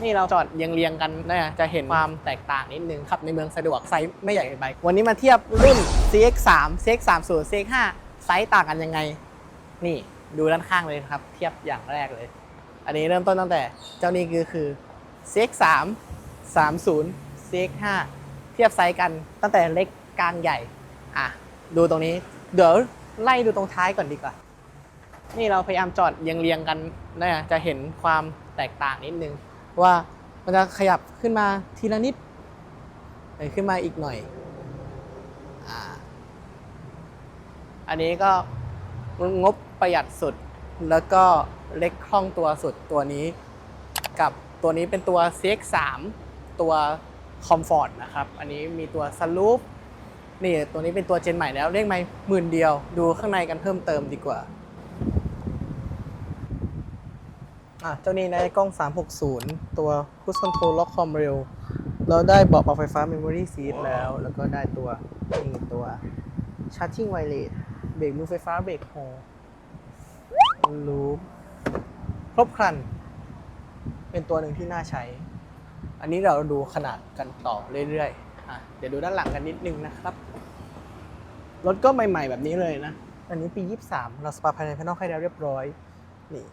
นี่เราจอดเรียงๆกันนะจะเห็นความแตกต่างนิดนึงขับในเมืองสะดวกไซส์ไม่ใหญ่เกินไป วันนี้มาเทียบรุ่น CX3 CX30 CX5 ไซส์ต่างกันยังไง นี่ดูด้านข้างเลยครับ เทียบอย่างแรกเลย อันนี้เริ่มต้นตั้งแต่เจ้านี้คือคือ CX3 30 CX5 เทียบไซส์กันตั้งแต่เล็กกลางใหญ่ อะ ดูตรงนี้ เดี๋ยวไล่ดูตรงท้ายก่อนดีกว่า นี่เราพยายามจอดเรียงๆกันนะจะเห็นความแตกต่างนิดนึง ว่ามันจะขยับขึ้นมาทีละนิดขึ้นมาอีกหน่อยอันนี้ก็งบประหยัดสุด แล้วก็เล็กคล่องตัวสุดตัวนี้ กับตัวนี้เป็นตัว CX3 ตัว Comfort นะครับ อันนี้มีตัว Sunroof นี่ตัวนี้เป็นตัวเจนใหม่แล้วเรียกไหมหมื่นเดียว ดูข้างในกันเพิ่มเติมดีกว่า อะเจ้านี้ได้กล้อง 360 ตัว Cruise Control Lock Com Rail เราได้เบาะปรับไฟฟ้า Memory Seat แล้ว แล้วก็ได้ตัวนี่ตัว Charging Wireless เบรกมือไฟฟ้าเบรกโฮลูปครบครัน เป็นตัวหนึ่งที่น่าใช้ อันนี้เราดูขนาดกันต่อเรื่อยๆอะเดี๋ยวดูด้านหลังกันนิดนึงนะครับรถก็ใหม่ๆแบบนี้เลยนะ อันนี้ปี 23 เราสปาภายในภายนอกให้แล้วเรียบร้อย นี่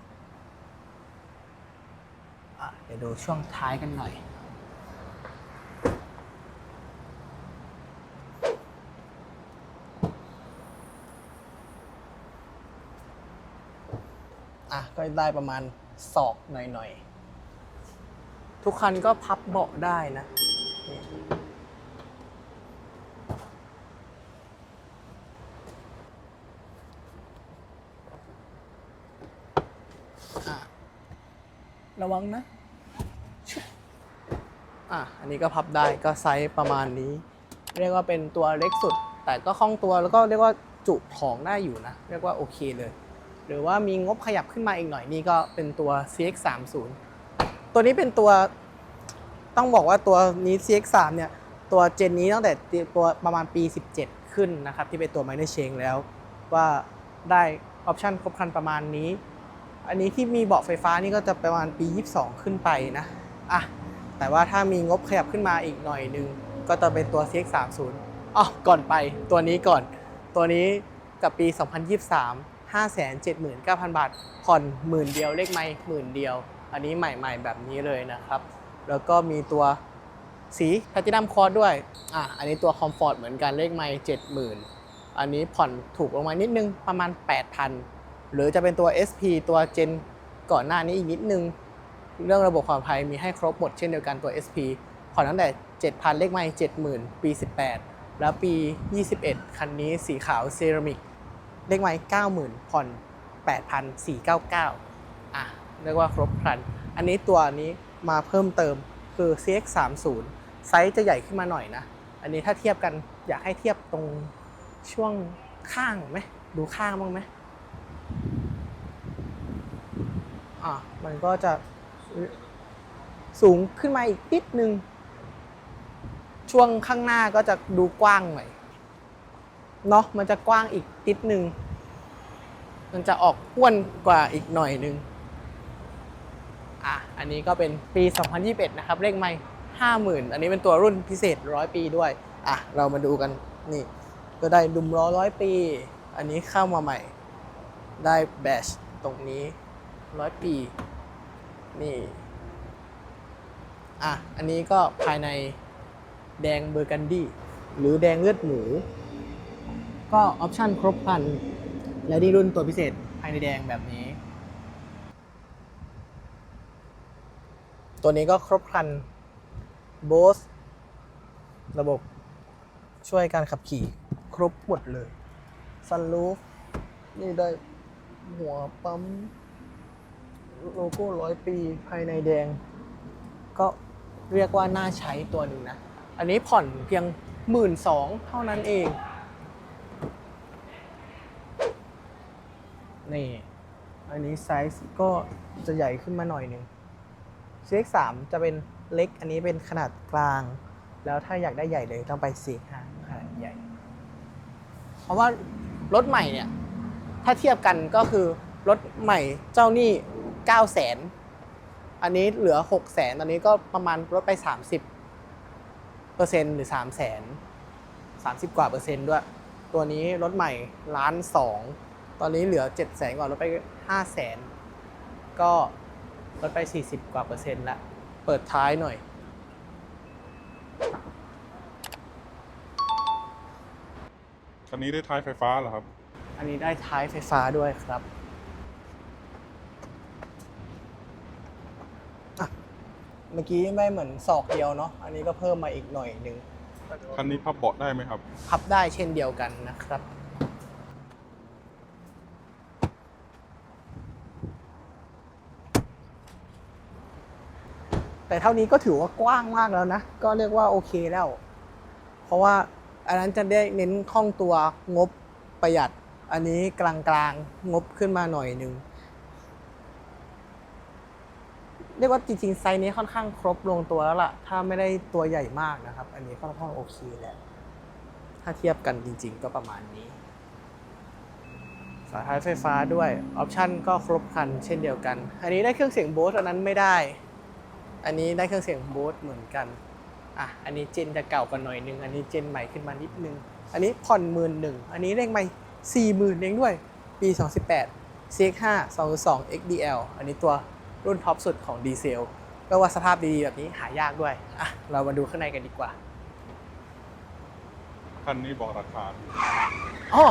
เดี๋ยวดูช่วงท้ายกันหน่อย อะ ก็ได้ประมาณศอกหน่อยๆ ทุกคันก็พับเบาะได้นะนี่อะ ระวังนะอะอันนี้ก็พับได้ก็ไซส์ประมาณนี้ เรียกว่าเป็นตัวเล็กสุด แต่ก็คล่องตัวแล้วก็เรียกว่าจุของได้อยู่นะ เรียกว่าโอเคเลย หรือว่ามีงบขยับขึ้นมาอีกหน่อยนี่ก็เป็นตัว CX30 ตัวนี้เป็นตัวต้องบอกว่าตัวนี้ CX3 เนี่ยตัวเจนนี้ตั้งแต่ตัวประมาณปี 17 ขึ้นนะครับ ที่เป็นตัว Minor Change แล้ว ว่าได้ออปชันครบครันประมาณนี้ อันนี้ที่มีเบาะไฟฟ้านี่ก็จะประมาณปี 22 ขึ้นไปนะอะแต่ว่าถ้ามีงบขยับขึ้นมาอีกหน่อยนึง ก็จะเป็นตัว CX30 อ๋อก่อนไปตัวนี้ก่อน ตัวนี้กับปี 2023 579,000 บาท ผ่อนหมื่นเดียวเลขไม่หมื่นเดียว อันนี้ใหม่ๆแบบนี้เลยนะครับ แล้วก็มีตัวสีแพตินัมคอร์ด้วย อะ อันนี้ตัวคอมฟอร์ตเหมือนกันเลขไม่70,000อันนี้ผ่อนถูกลงมานิดนึงประมาณ 8,000 หรือจะเป็นตัว SP ตัวเจนก่อนหน้านี้อีกนิดนึง เรื่องระบบความปลอดภัยมีให้ครบหมดเช่นเดียวกันตัว SP ผ่อนตั้งแต่ 7,000 เลขไม่70,000 ปี 18 แล้วปี 21 คันนี้สีขาวเซรามิก เลขไม้90,000 ผ่อน 8,499 อะ เรียกว่าครบครัน อันนี้ตัวนี้มาเพิ่มเติมคือ CX30 ไซส์จะใหญ่ขึ้นมาหน่อยนะ อันนี้ถ้าเทียบกันอยากให้เทียบตรงช่วงข้างไหมดูข้างบ้างไหม อะมันก็จะสูงขึ้นมาอีกนิดนึง ช่วงข้างหน้าก็จะดูกว้างหน่อยเนาะมันจะกว้างอีกนิดนึง มันจะออกอ้วนกว่าอีกหน่อยนึงอะอันนี้ก็เป็นปี 2021 นะครับ เลขไม่50,000 อันนี้เป็นตัวรุ่นพิเศษ 100 ปีด้วย อะ เรามาดูกันนี่ ก็ได้ดุมล้อร้อยปี อันนี้เข้ามาใหม่ ได้แบชตรงนี้ 100ปี นี่ อะ อันนี้ก็ภายในแดงเบอร์กันดี้หรือแดงเลือดหมู ก็ออปชันครบครัน และนี่รุ่นตัวพิเศษภายในแดงแบบนี้ ตัวนี้ก็ครบครัน Bose ระบบช่วยการขับขี่ครบหมดเลย Sunroof นี่ได้หัวปั๊ม โลโก้ร้อยปีภายในแดง ก็เรียกว่าน่าใช้ตัวหนึ่งนะ อันนี้ผ่อนเพียงหมื่นสองเท่านั้นเอง นี่ อันนี้ไซส์ก็จะใหญ่ขึ้นมาหน่อยหนึ่ง CX3 จะเป็นเล็ก อันนี้เป็นขนาดกลาง แล้วถ้าอยากได้ใหญ่เลยต้องไป CX5 ขนาดใหญ่ เพราะว่ารถใหม่เนี่ย ถ้าเทียบกันก็คือรถใหม่เจ้านี่ 9 0 0 0 0 0อันนี้เหลือ6 0 0แสนตอนนี้ก็ประมาณลดไป30เปอร์เซ็นต์หรือ3 0 0แสน30กว่าเปอร์เซ็นต์ด้วย ตัวนี้รถใหม่ล้านสองตอนนี้เหลือ7 0 0แสนก่อนลดไป5 0 0แสนก็ลดไป40กว่าเปอร์เซ็นต์ละเปิดท้ายหน่อยคันนี้ได้ท้ายไฟฟ้าเหรอครับ อันนี้ได้ท้ายไฟฟ้าด้วยครับอะ เมื่อกี้ไม่เหมือนศอกเดียวเนาะอันนี้ก็เพิ่มมาอีกหน่อยหนึ่งคันนี้พับเบาะได้ไหมครับ พับได้เช่นเดียวกันนะครับ แต่เท่านี้ก็ถือว่ากว้างมากแล้วนะ ก็เรียกว่าโอเคแล้ว เพราะว่าอันนั้นจะได้เน้นคล่องตัวงบประหยัด อันนี้กลางๆงบขึ้นมาหน่อยหนึ่ง เรียกว่าจริงๆไซส์นี้ค่อนข้างครบลงตัวแล้วล่ะ ถ้าไม่ได้ตัวใหญ่มากนะครับ อันนี้ค่อนข้างโอเคแล้วถ้าเทียบกันจริง ๆ ก็ประมาณนี้ฝาท้ายไฟฟ้าด้วยออปชันก็ครบครันเช่นเดียวกัน อันนี้ได้เครื่องเสียงโบสอันนั้นไม่ได้ อันนี้ได้เครื่องเสียงโบสเหมือนกันอะอันนี้เจนจะเก่ากว่าหน่อยนึง อันนี้เจนใหม่ขึ้นมานิดนึง อันนี้ผ่อนหมื่นหนึ่งอันนี้เร่งไม่สี่หมื่นเองด้วย ปี 2018 CX5 2.2 XDL อันนี้ตัว รุ่นท็อปสุดของดีเซลแปลว่าสภาพดีๆแบบนี้หายากด้วยอะเรามาดูข้างในกันดีกว่าคันนี้บอกราคาอ๋อ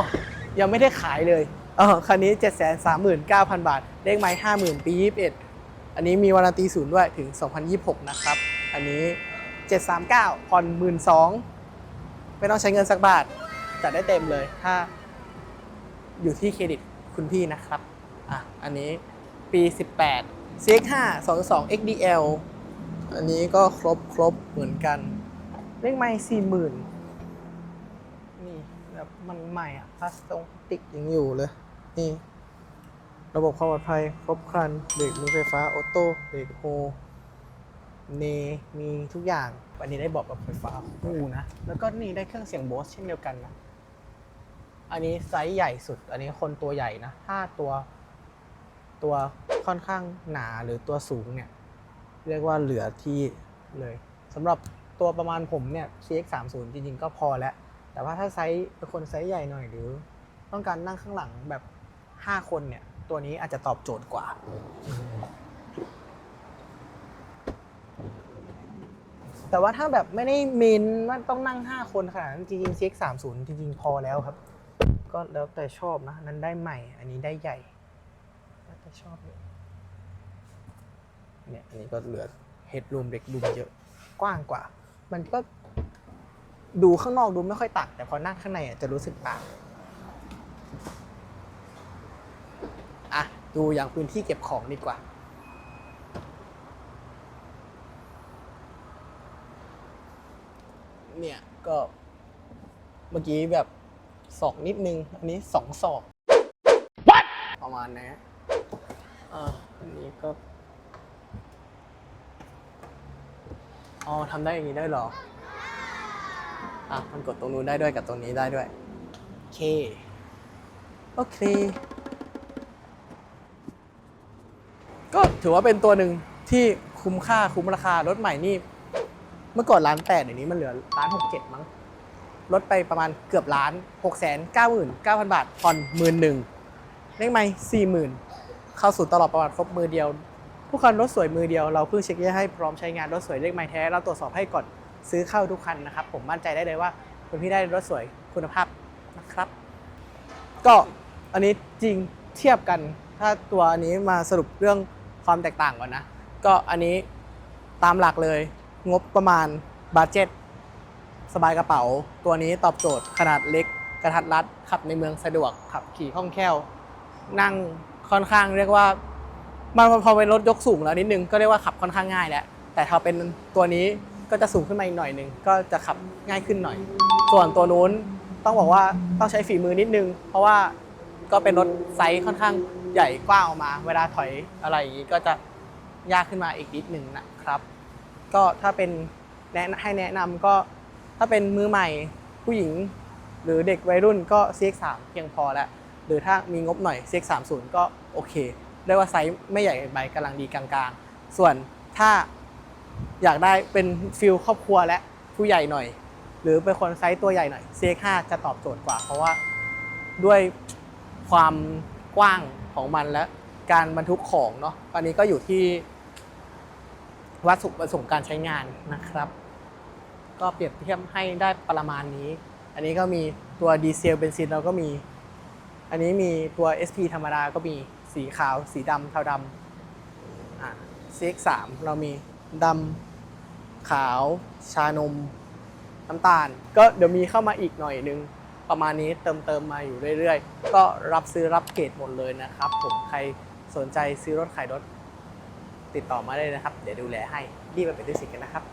ยังไม่ได้ขายเลยเออคันนี้ 739,000 บาท เลขไม้50,000 ปี 21 อันนี้มีวารันตีศูนย์ด้วยถึง 2026 นะครับ อันนี้ 739ผ่อน12,000ไม่ต้องใช้เงินสักบาทจัดได้เต็มเลยถ้าอยู่ที่เครดิตคุณพี่นะครับ อะ อันนี้ปี 18 CX5 22 XDL อันนี้ก็ครบครบเหมือนกัน เลขไม้40,000นี่แบบมันใหม่อะพลาสตงติกยังอยู่เลย นี่ ระบบความปลอดภัยครบครันเบรกมือไฟฟ้าออโต้เบรกโฮเนมีทุกอย่างอันนี้ได้บอกแบบไฟฟ้าคู่นะ แล้วก็นี่ได้เครื่องเสียงโบสเช่นเดียวกันนะ อันนี้ไซส์ใหญ่สุด อันนี้คนตัวใหญ่นะถ้าตัว ตัวค่อนข้างหนาหรือตัวสูงเนี่ยเรียกว่าเหลือที่เลยสำหรับตัวประมาณผมเนี่ย CX30 จริงๆ ก็พอแล้ว แต่ว่าถ้าไซส์เป็นคนไซส์ใหญ่หน่อยหรือ ต้องการนั่งข้างหลังแบบ 5 คนเนี่ย ตัวนี้อาจจะตอบโจทย์กว่า แต่ว่าถ้าแบบไม่ได้เมนว่าต้องนั่ง 5 คนขนาดนั้นจริงๆ CX30 จริงๆ พอแล้วครับ ก็แล้วแต่ชอบนะนั้นได้ใหม่ อันนี้ได้ใหญ่ แล้วแต่ชอบเลยเนี่ยอันนี้ก็เหลือเฮดรูมเด็กรูมเยอะกว้างกว่า มันก็ดูข้างนอกดูไม่ค่อยต่างแต่พอนั่งข้างในอะจะรู้สึกต่างอะดูอย่างพื้นที่เก็บของดีกว่า เนี่ยก็เมื่อกี้แบบศอกนิดนึง อันนี้สองศอกประมาณนะ อ่าอันนี้ก็อ๋อทำได้อย่างนี้ได้เหรอ อะ มันกดตรงนู้นได้ด้วยกับตรงนี้ได้ด้วย โอเค โอเค ก็ถือว่าเป็นตัวหนึ่งที่คุ้มค่าคุ้มราคารถใหม่นี่ เมื่อก่อนล้านแปดเดี๋ยวนี้มันเหลือล้านหกเจ็ดมั้ง ลดไปประมาณเกือบล้านหกแสนเก้าหมื่นเก้าพันบาทผ่อนหมื่นหนึ่งเลขไหมสี่หมื่น เข้าสู่ตลอดประวัติครบมือเดียว ผู้คันรถสวยมือเดียว เราเพิ่งเช็คให้พร้อมใช้งานรถสวยเลขไม้แท้ เราตรวจสอบให้ก่อนซื้อเข้าทุกคันนะครับ ผมมั่นใจได้เลยว่าคุณพี่ได้รถสวยคุณภาพนะครับ ก็อันนี้จริงเทียบกัน ถ้าตัวอันนี้มาสรุปเรื่องความแตกต่างก่อนนะ ก็อันนี้ตามหลักเลยงบประมาณบาเจ็ตสบายกระเป๋า ตัวนี้ตอบโจทย์ขนาดเล็ก กระทัดรัดขับในเมืองสะดวกขับขี่คล่องแคล่ว นั่ง ค่อนข้างเรียกว่ามันพอเป็นรถยกสูงแล้วนิดนึงก็เรียกว่าขับค่อนข้างง่ายแล้วแต่ถ้าเป็นตัวนี้ก็จะสูงขึ้นมาอีกหน่อยนึงก็จะขับง่ายขึ้นหน่อย ส่วนตัวนู้นต้องบอกว่าต้องใช้ฝีมือนิดนึง เพราะว่าก็เป็นรถไซส์ค่อนข้างใหญ่กว้างออกมา เวลาถอยอะไรอย่างนี้ก็จะยากขึ้นมาอีกนิดหนึ่งนะครับ ก็ถ้าเป็นแนะให้แนะนำก็ถ้าเป็นมือใหม่ผู้หญิง หรือเด็กวัยรุ่นก็ CX3 เพียงพอแล้ว หรือถ้ามีงบหน่อย CX30 ก็โอเคเรียกว่าไซส์ไม่ใหญ่ไปกำลังดีกลางๆ ส่วนถ้าอยากได้เป็นฟิลครอบครัวและผู้ใหญ่หน่อย หรือเป็นคนไซส์ตัวใหญ่หน่อย CX5 จะตอบโจทย์กว่า เพราะว่าด้วยความกว้างของมันและการบรรทุกของเนาะตอนนี้ก็อยู่ที่วัตถุประสงค์การใช้งานนะครับ ก็เปรียบเทียบให้ได้ประมาณนี้ อันนี้ก็มีตัวดีเซลเบนซินเราก็มี อันนี้มีตัว SP ธรรมดาก็มีสีขาว สีดำเทาดำอ่า CX3 เรามีดำขาวชานม น้ำตาล ก็เดี๋ยวมีเข้ามาอีกหน่อยนึง ประมาณนี้เติมเติมมาอยู่เรื่อยๆ ก็รับซื้อรับเกรดหมดเลยนะครับผมใครสนใจซื้อรถขายรถติดต่อมาได้เลยนะครับ เดี๋ยวดูแลให้รีบไปเป็นด้วยสิทธิ์กันนะครับ